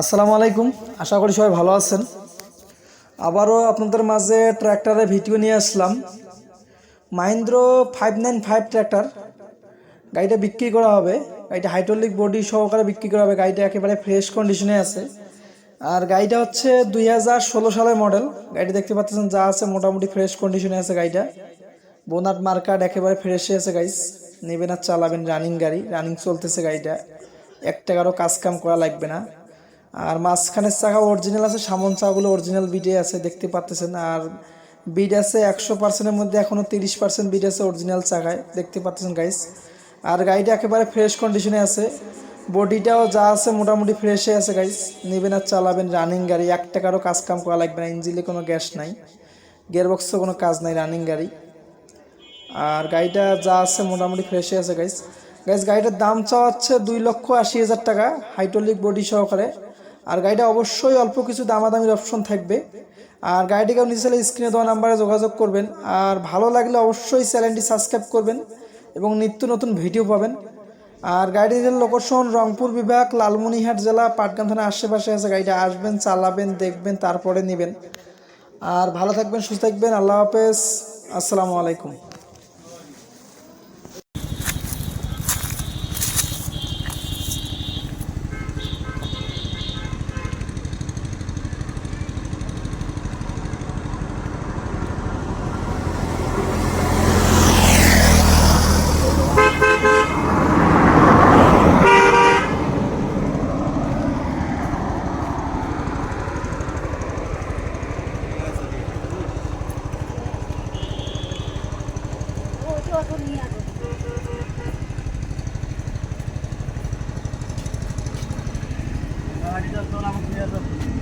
আসসালামু আলাইকুম। আশা করি সবাই ভালো আছেন। আবারও আপনাদের মাঝে ট্র্যাক্টরের ভিডিও নিয়ে আসলাম। Mahindra five nine five tractor. গাড়িটা বিক্রি করা হবে। গাড়িটা হাইড্রোলিক বডি সহকারে বিক্রি করা হবে। গাড়িটা একেবারে ফ্রেশ কন্ডিশনে আছে। আর গাড়িটা হচ্ছে দুই হাজার ষোলো সালের মডেল। গাড়িটা দেখতে পাচ্ছেন যা আছে, মোটামুটি ফ্রেশ কন্ডিশনে আছে গাড়িটা। বোনাট মার্কাট একেবারে ফ্রেশে আছে গাইস। নেবেন আর চালাবেন রানিং গাড়ি। রানিং চলতেছে গাড়িটা। এক টাকারও কাজ কাম করা লাগবে না। আর মাঝখানের চাকা অরিজিনাল আছে, সামন চাকাগুলো অরিজিনাল বিডে আছে, দেখতে পাচ্তেছেন আর বিড আছে একশো পার্সেন্টের মধ্যে এখনও তিরিশ পার্সেন্ট বিড আছে অরিজিনাল চাকায়, দেখতে পাচ্তেছেন গাইস আর গাড়িটা একেবারে ফ্রেশ কন্ডিশনে আছে। বডিটাও যা আছে মোটামুটি ফ্রেশে আছে গাইস নেবেন আর চালাবেন রানিং গাড়ি। এক টাকারও কাজ কাম করা লাগবে না ইঞ্জিনে কোনো গ্যাস নাই। গিয়ারবক্সে কোনো কাজ নাই রানিং গাড়ি। আর গাড়িটা যা আছে মোটামুটি ফ্রেশে আছে গাইস গাইস গাড়িটার দাম চাওয়া হচ্ছে দুই লক্ষ আশি হাজার টাকা হাইড্রোলিক বডি সহকারে। আর গাড়িটা অবশ্যই অল্প কিছু দামাদামির অপশন থাকবে। আর গাড়িটিকে আপনি চাইলে স্ক্রিনে দেওয়া নাম্বারে যোগাযোগ করবেন। আর ভালো লাগলে অবশ্যই চ্যানেলটি সাবস্ক্রাইব করবেন এবং নিত্য নতুন ভিডিও পাবেন। আর গাড়িটির লোকেশন রংপুর বিভাগ লালমনিহাট জেলা পাটগান থানার আশেপাশে আছে। গাড়িটা আসবেন, চালাবেন, দেখবেন, তারপরে নেবেন। আর ভালো থাকবেন, সুস্থ থাকবেন। আল্লাহ হাফেজ। আসসালামু আলাইকুম। গাড়িটা তোলা নিয়ে যাবে